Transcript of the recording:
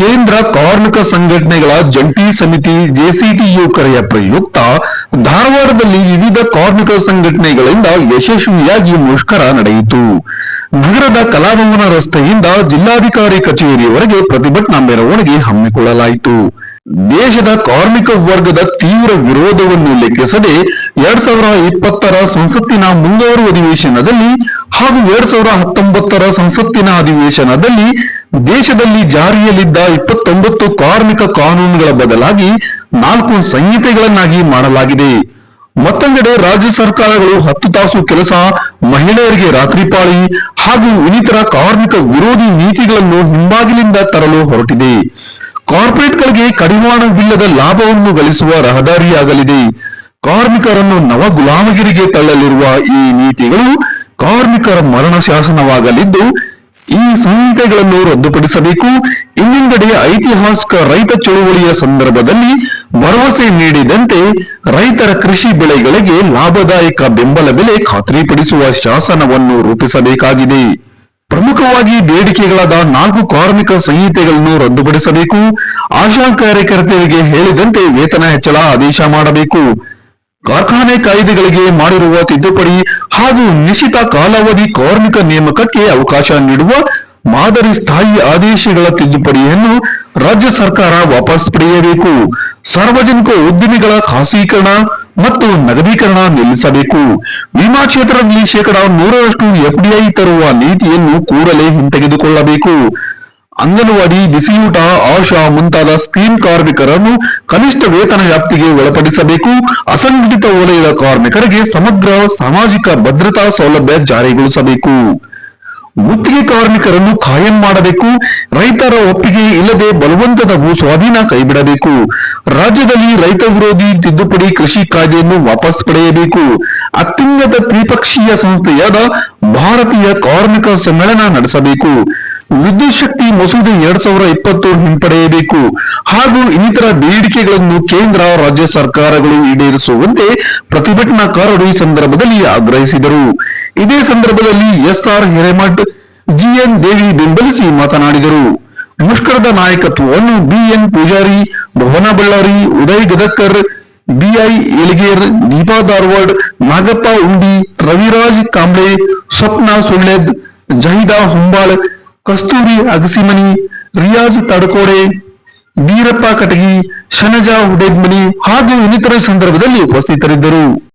ಕೇಂದ್ರ ಕಾರ್ಮಿಕ ಸಂಘಟನೆಗಳ ಜಂಟಿ ಸಮಿತಿ ಜೆಸಿಟಿಯು ಕರೆಯ ಪ್ರಯುಕ್ತ ಧಾರವಾಡದಲ್ಲಿ ವಿವಿಧ ಕಾರ್ಮಿಕ ಸಂಘಟನೆಗಳಿಂದ ಯಶಸ್ವಿಯಾಗಿ ಮುಷ್ಕರ ನಡೆಯಿತು. ನಗರದ ಕಲಾಭವನ ರಸ್ತೆಯಿಂದ ಜಿಲ್ಲಾಧಿಕಾರಿ ಕಚೇರಿಯವರೆಗೆ ಪ್ರತಿಭಟನಾ ಮೆರವಣಿಗೆ ಹಮ್ಮಿಕೊಳ್ಳಲಾಯಿತು. ದೇಶದ ಕಾರ್ಮಿಕ ವರ್ಗದ ತೀವ್ರ ವಿರೋಧವನ್ನು ಲೆಕ್ಕಿಸದೆ ಎರಡ್ ಸಾವಿರ ಇಪ್ಪತ್ತರ ಸಂಸತ್ತಿನ ಮುಂಗಾರು ಅಧಿವೇಶನದಲ್ಲಿ ಹಾಗೂ ಎರಡ್ ಸಾವಿರ ಹತ್ತೊಂಬತ್ತರ ಸಂಸತ್ತಿನ ಅಧಿವೇಶನದಲ್ಲಿ ದೇಶದಲ್ಲಿ ಜಾರಿಯಲ್ಲಿದ್ದ ಇಪ್ಪತ್ತೊಂಬತ್ತು ಕಾರ್ಮಿಕ ಕಾನೂನುಗಳ ಬದಲಾಗಿ ನಾಲ್ಕು ಸಂಹಿತೆಗಳನ್ನಾಗಿ ಮಾಡಲಾಗಿದೆ. ಮತ್ತೊಂದೆಡೆ ರಾಜ್ಯ ಸರ್ಕಾರಗಳು ಹತ್ತು ತಾಸು ಕೆಲಸ ಮಹಿಳೆಯರಿಗೆ ರಾತ್ರಿ ಪಾಳಿ ಹಾಗೂ ಇನ್ನಿತರ ಕಾರ್ಮಿಕ ವಿರೋಧಿ ನೀತಿಗಳನ್ನು ಹಿಂಬಾಗಿಲಿಂದ ತರಲು ಹೊರಟಿದೆ. ಕಾರ್ಪೊರೇಟ್ಗಳಿಗೆ ಕಡಿವಾಣವಿಲ್ಲದ ಲಾಭವನ್ನು ಗಳಿಸುವ ರಹದಾರಿಯಾಗಲಿದೆ. ಕಾರ್ಮಿಕರನ್ನು ನವ ಗುಲಾಮಗಿರಿಗೆ ತಳ್ಳಲಿರುವ ಈ ನೀತಿಗಳು ಕಾರ್ಮಿಕರ ಮರಣ ಶಾಸನವಾಗಲಿದ್ದು ಈ ಸಂಹಿತೆಗಳನ್ನು ರದ್ದುಪಡಿಸಬೇಕು. ಇನ್ನೊಂದೆಡೆ ಐತಿಹಾಸಿಕ ರೈತ ಚಳುವಳಿಯ ಸಂದರ್ಭದಲ್ಲಿ ಭರವಸೆ ನೀಡಿದಂತೆ ರೈತರ ಕೃಷಿ ಬೆಳೆಗಳಿಗೆ ಲಾಭದಾಯಕ ಬೆಂಬಲ ಬೆಲೆ ಖಾತ್ರಿಪಡಿಸುವ ಶಾಸನವನ್ನು ರೂಪಿಸಬೇಕಾಗಿದೆ. ಪ್ರಮುಖವಾಗಿ ಬೇಡಿಕೆಗಳಾದ ನಾಲ್ಕು ಕಾರ್ಮಿಕ ಸಂಹಿತೆಗಳನ್ನು ರದ್ದುಪಡಿಸಬೇಕು. ಆಶಾ ಕಾರ್ಯಕರ್ತರಿಗೆ ಹೇಳಿದಂತೆ ವೇತನ ಹೆಚ್ಚಳ ಆದೇಶ ಮಾಡಬೇಕು. ಕಾರ್ಖಾನೆ ಕಾಯ್ದೆಗಳಿಗೆ ಮಾಡಿರುವ ತಿದ್ದುಪಡಿ ಹಾಗೂ ನಿಶ್ಚಿತ ಕಾಲಾವಧಿ ಕಾರ್ಮಿಕ ನೇಮಕಕ್ಕೆ ಅವಕಾಶ ನೀಡುವ ಮಾದರಿ ಸ್ಥಾಯಿ ಆದೇಶಗಳ ತಿದ್ದುಪಡಿಯನ್ನು ರಾಜ್ಯ ಸರ್ಕಾರ ವಾಪಸ್ ಪಡೆಯಬೇಕು. ಸಾರ್ವಜನಿಕ ಉದ್ದಿಮೆಗಳ ಖಾಸಗೀಕರಣ ಮತ್ತು ನಗದೀಕರಣ ನಿಲ್ಲಿಸಬೇಕು. ವಿಮಾ ಕ್ಷೇತ್ರದಲ್ಲಿ ಶೇಕಡಾ ನೂರರಷ್ಟು ಎಫ್ಡಿಐ ತರುವ ನೀತಿಯನ್ನು ಕೂಡಲೇ ಹಿಂತೆಗೆದುಕೊಳ್ಳಬೇಕು. ಅಂಗನವಾಡಿ ಬಿಸಿಯೂಟ ಆಶಾ ಮುಂತಾದ ಸ್ಕೀಮ್ ಕಾರ್ಮಿಕರನ್ನು ಕನಿಷ್ಠ ವೇತನ ವ್ಯಾಪ್ತಿಗೆ ಒಳಪಡಿಸಬೇಕು. ಅಸಂಘಟಿತ ವಲಯದ ಕಾರ್ಮಿಕರಿಗೆ ಸಮಗ್ರ ಸಾಮಾಜಿಕ ಭದ್ರತಾ ಸೌಲಭ್ಯ ಜಾರಿಗೊಳಿಸಬೇಕು. ಗುತ್ತಿಗೆ ಕಾರ್ಮಿಕರನ್ನು ಖಾಯಂ ಮಾಡಬೇಕು. ರೈತರ ಒಪ್ಪಿಗೆ ಇಲ್ಲದೆ ಬಲವಂತದ ಭೂ ಸ್ವಾಧೀನ ಕೈಬಿಡಬೇಕು. ರಾಜ್ಯದಲ್ಲಿ ರೈತ ವಿರೋಧಿ ತಿದ್ದುಪಡಿ ಕೃಷಿ ಕಾಯ್ದೆಯನ್ನು ವಾಪಸ್ ಪಡೆಯಬೇಕು. ಅತ್ಯುನ್ನತ ತ್ರಿಪಕ್ಷೀಯ ಸಂಸ್ಥೆಯಾದ ಭಾರತೀಯ ಕಾರ್ಮಿಕ ಸಮ್ಮೇಳನ ನಡೆಸಬೇಕು. ವಿದ್ಯುತ್ ಶಕ್ತಿ ಮಸೂದೆ ಎರಡ್ ಸಾವಿರ ಇಪ್ಪತ್ತು ಹಿಂಪಡೆಯಬೇಕು. ಹಾಗೂ ಇನ್ನಿತರ ಬೇಡಿಕೆಗಳನ್ನು ಕೇಂದ್ರ, ರಾಜ್ಯ ಸರ್ಕಾರಗಳು ಈಡೇರಿಸುವಂತೆ ಪ್ರತಿಭಟನಾಕಾರರು ಈ ಸಂದರ್ಭದಲ್ಲಿ ಆಗ್ರಹಿಸಿದರು. ಇದೇ ಸಂದರ್ಭದಲ್ಲಿ ಎಸ್ಆರ್ ಹಿರೇಮಠ್, ಜಿಎನ್ ದೇವಿ ಬೆಂಬಲಿಸಿ ಮಾತನಾಡಿದರು. ಮುಷ್ಕರದ ನಾಯಕತ್ವವನ್ನು B N Pujari, Bhavana Ballari, Uday Gadakkar B I Eliger, Deepa Dharwad, Nagappa Undi, Raviraj Kamble, ಸ್ವಪ್ನ ಸುಳ್ಳೆದ್ ಜಹಿದಾ ಹೊಂಬಾಳ್ ಕಸ್ತೂರಿ ಅಗಸಿಮನಿ ರಿಯಾಜ್ ತಡಕೋಡೆ ವೀರಪ್ಪ ಕಟಗಿ ಶನಜಾ ಹುಡೇದ್ಮನಿ ಹಾಗೂ ಇನ್ನಿತರ ಸಂದರ್ಭದಲ್ಲಿ ಉಪಸ್ಥಿತರಿದ್ದರು.